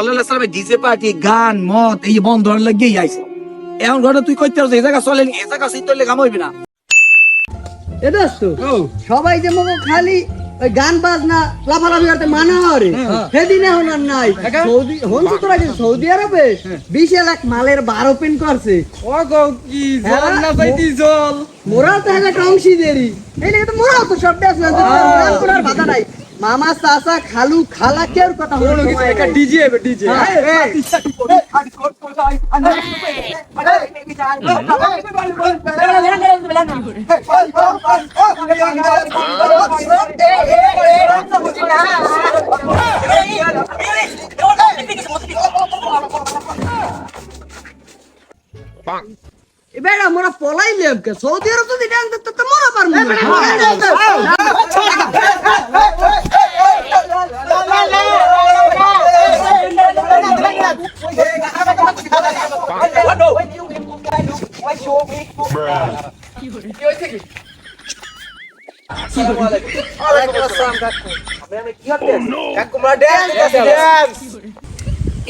সাল্লামের DJ party গান মদ এই বন্ধ আইছে। এখন ঘটনা তুই পারছিস এই জায়গা চলে এই জায়গা না। এ দোস্ত সবাই যে মগো খালি ওই গান বাজনা লাফালাফি করতে মানা হরে সেদিন এখন নাই। সৌদি হন তো তোরা সৌদি আরবে বিশ লাখ মালের বার ওপেন করছে। জল না পাইতি জল? মোরা তো একটা এই লেগে তো মোরাও তো সব না বাধা নাই। মামা চাচা খালু খালা কেউ কথা হলো একটা ডিজে ডিজে এবার আমরা পলাই লেবকে সৌদি আরব যদি দেখতে তো মোরা পারব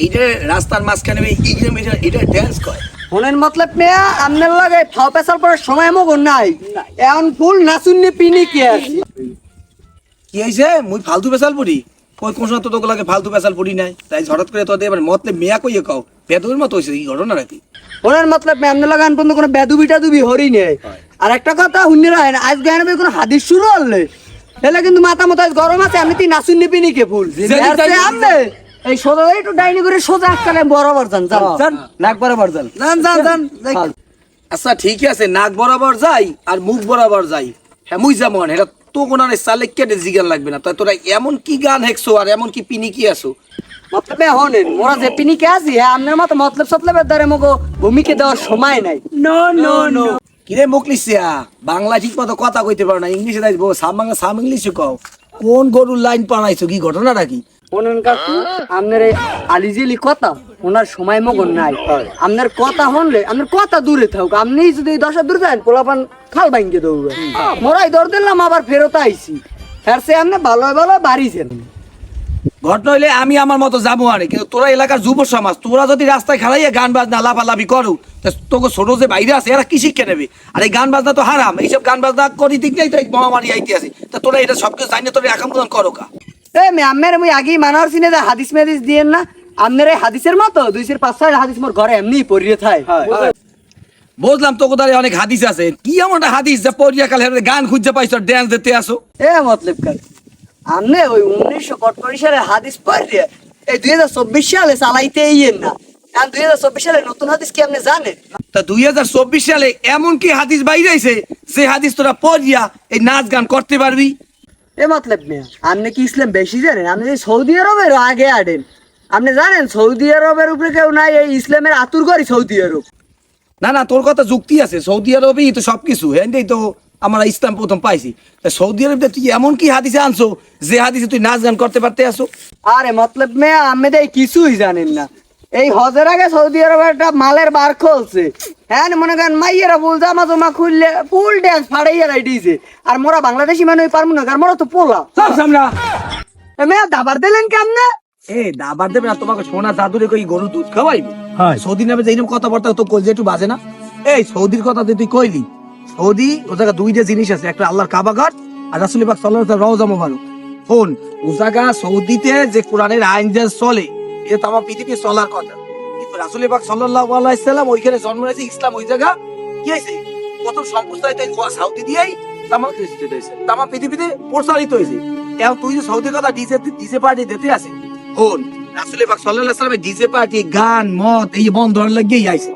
এইটা রাস্তার মাঝখানে এই ইগ্রাম এটা এটা ড্যান্স করে। মনের মতলব মেয়া আমনের লাগে ফাও পেছাল পড়ার সময় মগো নাই। এখন ফুল নাচুন্নি পিনি কি আছে। কি হয়েছে মুই ফালতু পেশাল পড়ি? কই কোন সময় তোকে লাগে ফালতু পেশাল পড়ি নাই? তাই হঠাৎ করে তোদের এবার মতলে মেয়া কইয়ে কও বেদবের মতো হয়েছে এই ঘটনা নাকি মনের মতলব মেয়া আমনের লাগে পর্যন্ত কোনো বেদুবি টেদুবি হরি নেই। আর একটা কথা শুনি রাখেন আজ গায়ে কোনো হাদিস শুরু হলে তাহলে কিন্তু মাথা মতো আজ গরম আছে আমি তুই নাচুন্নি পিনি কে ফুল। এই সোজা একটু ডাইনি করে সোজা আটকালে বরাবর যান। যান যান নাক বরাবর যান যান যান যান আচ্ছা ঠিক আছে নাক বরাবর যাই আর মুখ বরাবর যাই। হ্যাঁ মুই যেমন এটা তো কোনো চালে কেটে জিগান লাগবে না। তাই তোরা এমন কি গান হেকছো আর এমন কি পিনি কি আছো? মতলবে হনেন মোরা যে পিনি কে আছি হ্যাঁ আপনার মতো মতলব সতলবের দ্বারা মগো ভূমিকে দেওয়ার সময় নাই। No no no. কিরে মুখলিসিয়া? বাংলা ঠিক মতো কথা কইতে পারো না ইংলিশে তাই সাম বাংলা সাম ইংলিশে কও। কোন গরুর লাইন পানাইছো কি ঘটনাটা কি? ওনার কাকু আপনার এই আলিজিলি কথা ওনার সময় মগন নাই। আপনার কথা হনলে আপনার কথা দূরে থাকুক। আপনি যদি দশা দূরে যান পোলাপান খাল ভাঙ্গে দৌড়বে। মোরাই দৌড় দিলাম আবার ফেরত আইছি। হ্যাঁ সে আপনি ভালো ভালো বাড়িছেন ঘটনা হইলে আমি আমার মতো যাব আরে কিন্তু তোরা এলাকার যুব সমাজ তোরা যদি রাস্তায় খেলাইয়া গান বাজনা লাফালাফি করো তোকে ছোট যে বাইরে আছে এরা কি শিক্ষা নেবে? আর এই গান বাজনা তো হারাম এইসব গান বাজনা করি দিক নেই তো এই মহামারী আইতে আছে। তা তোরা এটা সব কিছু জানিয়ে তোরা একাম করো কা। এ মে আমের মুই আগেই মানার সিনে হাদিস মেদিস দিয়েন না আপনার এই হাদিসের মতো দুই চার পাঁচ ছয় হাদিস মোর ঘরে এমনি পড়িয়ে থাই বুঝলাম তোকে তারে অনেক হাদিস আছে। কি এমন হাদিস যে পরিয়া কাল গান খুঁজে পাইছো ড্যান্স দিতে আসো? এ মতলব কার আমনে ওই উনিশশো কটকরি সালে হাদিস পড়িয়ে এই দুই হাজার চব্বিশ সালে চালাইতে ইয়েন না। দুই হাজার চব্বিশ সালে নতুন হাদিস কি আপনি জানেন? তা দুই হাজার চব্বিশ সালে এমন কি হাদিস বাইরেছে যে হাদিস তোরা পড়িয়া এই নাচ গান করতে পারবি? এ মতলব মিয়া আপনি কি ইসলাম বেশি জানেন? আপনি যে সৌদি আরবের আগে আডেন। আপনি জানেন সৌদি আরবের উপরে কেউ নাই এই ইসলামের আতুর করি সৌদি আরব। না না তোর কথা যুক্তি আছে। সৌদি আরবেই তো সবকিছু হ্যাঁ তো আমরা ইসলাম প্রথম পাইছি। তা সৌদি আরবে তুই এমন কি হাদিসে আনছো? যে হাদিসে তুই নাচ গান করতে পারতে আসো। আরে মতলব মে আমি তো এই কিছুই জানেন না। এই হজের আগে সৌদি আরবে একটা মালের বার খুলছে। হ্যাঁ মনে করেন মাইয়েরা ফুল জামা জমা খুললে ফুল ড্যান্স ফাড়াইয়া দিয়েছে আর মোরা বাংলাদেশি মানুষ পারব না কারণ মোরা তো পোলা। সব সামনা এ মেয়া দাবার দিলেন কেমনে? এ দাবার দেবে না তোমাকে সোনা জাদুরে কই গরু দুধ খাওয়াইবে? সৌদি নামে যে এইরকম কথাবার্তা তো কই যে একটু বাজে না? এই সৌদির কথা তুই কইলি সৌদি ও জায়গা দুইটা জিনিস আছে, একটা আল্লাহর কাবা ঘর আর রাসুল পাক আলাইহি রওজা মোবারক। ফোন ও জায়গা সৌদিতে যে কোরআনের আইন যে চলে, এটা আমার পৃথিবীর চলার কথা। কিন্তু রাসুল ওইখানে জন্ম নিয়েছে, ইসলাম ওই জায়গা। কি সাউদি দিয়েই তামা তামা পৃথিবীতে প্রসারিত তুই যে সৌদির কথা ডিজে ডিজে পার্টি দিতে রাসুল ডিজে পার্টি, গান, মদ, এই বন্ধ লাগেই আইছে।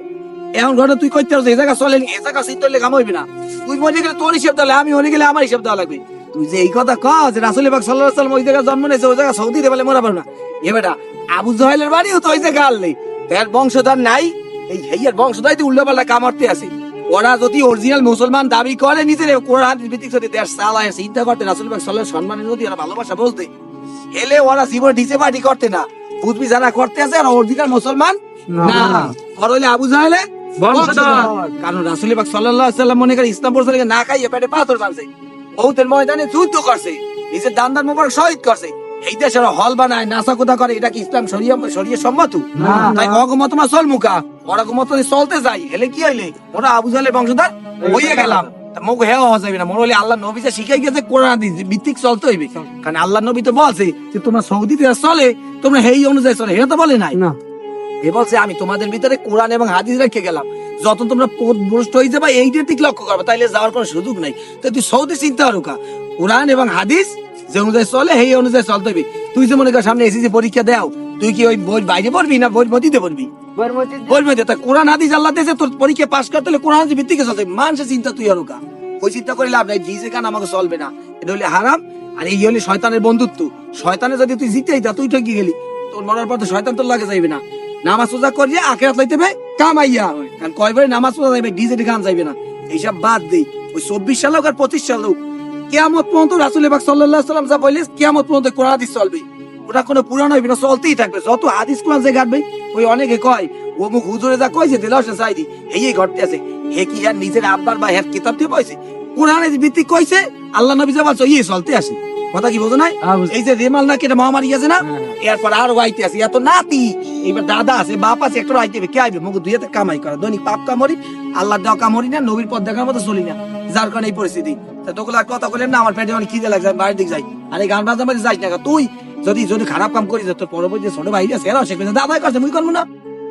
এখন ঘটনা তুই কইতে পারছিস এই জায়গা চলে এই জায়গা সিদ্ধ লেখা হইবে না। তুই মনে গেলে তোর হিসেব দেওয়া আমি মনে গেলে আমার হিসেব দেওয়া লাগবে। তুই যে এই কথা যে রাসুল সাল্লাল্লাহু আলাইহি সাল্লাম ওই জায়গায় জন্ম নিয়েছে ওই জায়গা সৌদিতে বলে মরা পারবে না। এ বেটা আবু জাহেলের বাড়িও তো ওই জায়গা আনলে তার বংশধর নাই এই হেইয়ার বংশধর তুই উল্টোপাল্টা কামড়তে আছে। ওরা যদি অরিজিনাল মুসলমান দাবি করে নিজের কোরআন ভিত্তিক যদি দেশ চালায় চিন্তা করতে রাসুল পাক সাল্লাল্লাহু সম্মানের যদি ওরা ভালোবাসা বলতে হেলে ওরা জীবন ডিজে পার্টি করতে না। বুঝবি যারা করতে আছে আর অরিজিনাল মুসলমান না। হইলে আবু জাহেলে বংশধর। কারণ রাসুল পাক আলাইহি সাল্লাম মনে করে ইসলাম পড়ছে না খাইয়ে পেটে পাথর মারছে। বহুতের ময়দানে যুদ্ধ করছে নিজের দান্দার মোবারক শহীদ করছে। এই দেশে ওরা হল বানায় নাসা কোথা করে এটা কি ইসলাম শরিয়া শরিয়া সম্মত? তাই চলতে যাই হেলে কি হইলে? ওরা আবু জালের বংশধর হইয়ে গেলাম। মুখ হেও হওয়া যাবে না। মনে হলে আল্লাহ নবী যে শিখাই গেছে কোরআন ভিত্তিক চলতে হইবে। কারণ আল্লাহ নবী তো বলছে যে তোমরা সৌদিতে চলে তোমরা এই অনুযায়ী চলে। এটা তো বলে নাই। না। এ বলছে আমি তোমাদের ভিতরে কোরআন এবং হাদিস রেখে গেলাম। যত তোমরা পথ ভ্রষ্ট হয়ে যাবে এইটার দিক লক্ষ্য করবে। তাইলে যাওয়ার কোনো সুযোগ নাই। তো তুই সৌদি চিন্তা হারুকা কোরআন এবং হাদিস যে অনুযায়ী চলে সেই অনুযায়ী চলতে হবে। তুই যে মনে কর সামনে এসেছি পরীক্ষা দাও তুই কি ওই বই বাইরে পড়বি না বই মধ্যে পড়বি? বই মধ্যে তা কোরআন হাদিস আল্লাহ তোর পরীক্ষা পাস করতে হলে কোরআন হাদিস ভিত্তিকে চলতে। মানুষের চিন্তা তুই হারুকা ওই চিন্তা করে লাভ নাই। আমাকে চলবে না। এটা হলে হারাম। আর এই হলে শয়তানের বন্ধুত্ব। শয়তানে যদি তুই জিতেই যা তুই ঠকি গেলি। তোর মরার পর তো শয়তান তোর লাগে যাইবে না। নামাজ সোজা লইতে কামাইয়া। কারণ কয়বারে নামাজ সোজা যাইবে, ডিজে গান যাইবে না। এইসব বাদ দেই। ওই চব্বিশ সাল হোক আর পঁচিশ সাল হোক, কেয়ামত পর্যন্ত রাসুল সাল্লাহ সাল্লাম যা কেয়ামত পর্যন্ত হাদিস চলবে। ওটা কোনো পুরানো হইবে না, চলতেই থাকবে। যত হাদিস কোরআন যে গাটবে ওই অনেকে কয়, ও মুখ হুজুরে যা কইছে, দিল সে চাইদি এই ঘটতে আছে। হে কি আর নিজের আব্বার বা হের কিতাব দিয়ে কইছে কোরআনের ভিত্তিক কইছে, আল্লাহ নবী যা বলছে ইয়ে চলতে আসে কথা কি বোঝো নাই? এই যে রেমাল নাকি এটা মহামারী আছে না? এরপর আরও আইতে আছে এত নাতি। এবার দাদা আছে বাপ আছে একটা আইতে হবে। কে আইবে? মুখ দুই হাতে কামাই করে। দৈনিক পাপ কামড়ি আল্লাহ দেওয়া কামড়ি না নবীর পথ দেখার মতো চলি না। যার কারণে এই পরিস্থিতি। তা আর কথা বললেন না আমার পেটে অনেক খিদে লাগছে বাড়ির দিকে যাই। আর এই গান বাজনা যাইস না তুই। যদি যদি খারাপ কাম করিস তোর পরবর্তী ছোট ভাই আছে এরাও শিখবে দাদা করছে মুই করব না।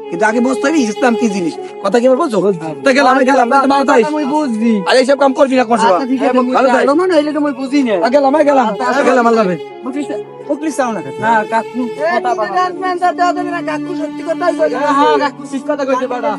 কিন্তু আগে বুঝতে হবে ইসলাম কি জিনিস। কথা কি বলছো তা গেলাম আমি গেলাম না, ভালো থাকিস। আমি বুঝছি। আর এইসব কাম করবি না করছ আচ্ছা ভালো তাই না না তো মুই বুঝি না। গেলাম আমি গেলাম। গেলাম আল্লাহ রে মুখলিস চাও না না কাকু কথা বলা। কাকু সত্যি কথা বলে। হ্যাঁ, কাকু, ঠিক কথা কইছে, বাবা।